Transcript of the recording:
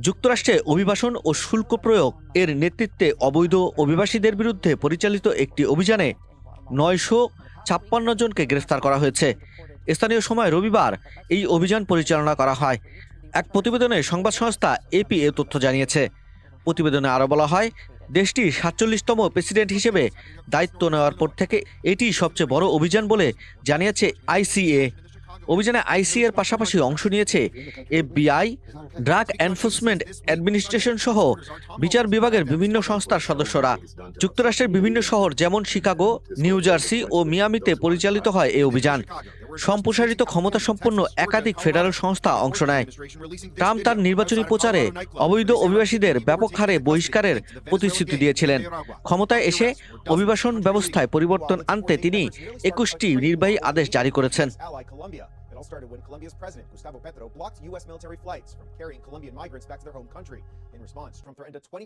যুক্তরাষ্ট্রে অভিবাসন ও শুল্ক প্রয়োগ এর নেতৃত্বে অবৈধ অভিবাসীদের বিরুদ্ধে পরিচালিত একটি অভিযানে নয়শো ছাপ্পান্ন জনকে গ্রেফতার করা হয়েছে। স্থানীয় সময় রবিবার এই অভিযান পরিচালনা করা হয়। এক প্রতিবেদনে সংবাদ সংস্থা এপি এ তথ্য জানিয়েছে। প্রতিবেদনে আরও বলা হয়, দেশটির সাতচল্লিশতম প্রেসিডেন্ট হিসেবে দায়িত্ব নেওয়ার পর থেকে এটি সবচেয়ে বড় অভিযান বলে জানিয়েছে আইসিএ অভিযানে আইসি এর পাশাপাশি অংশ নিয়েছে এফবিআই, ড্রাগ এনফোর্সমেন্ট অ্যাডমিনিস্ট্রেশন সহ বিচার বিভাগের বিভিন্ন সংস্থার সদস্যরা। যুক্তরাষ্ট্রের বিভিন্ন শহর যেমন শিকাগো, নিউ জার্সি ও মিয়ামিতে পরিচালিত হয় এই অভিযান। সম্প্রসারিত ক্ষমতা সম্পন্ন একাধিক ফেডারেল সংস্থা অংশ নেয়। ট্রাম্প তার নির্বাচনী প্রচারে অবৈধ অভিবাসীদের ব্যাপক হারে বহিষ্কারের প্রতিশ্রুতি দিয়েছিলেন। ক্ষমতায় এসে অভিবাসন ব্যবস্থায় পরিবর্তন আনতে তিনি একুশটি নির্বাহী আদেশ জারি করেছেন। All started when Colombia's president, Gustavo Petro, blocked U.S. military flights from carrying Colombian migrants back to their home country. In response, Trump threatened a 20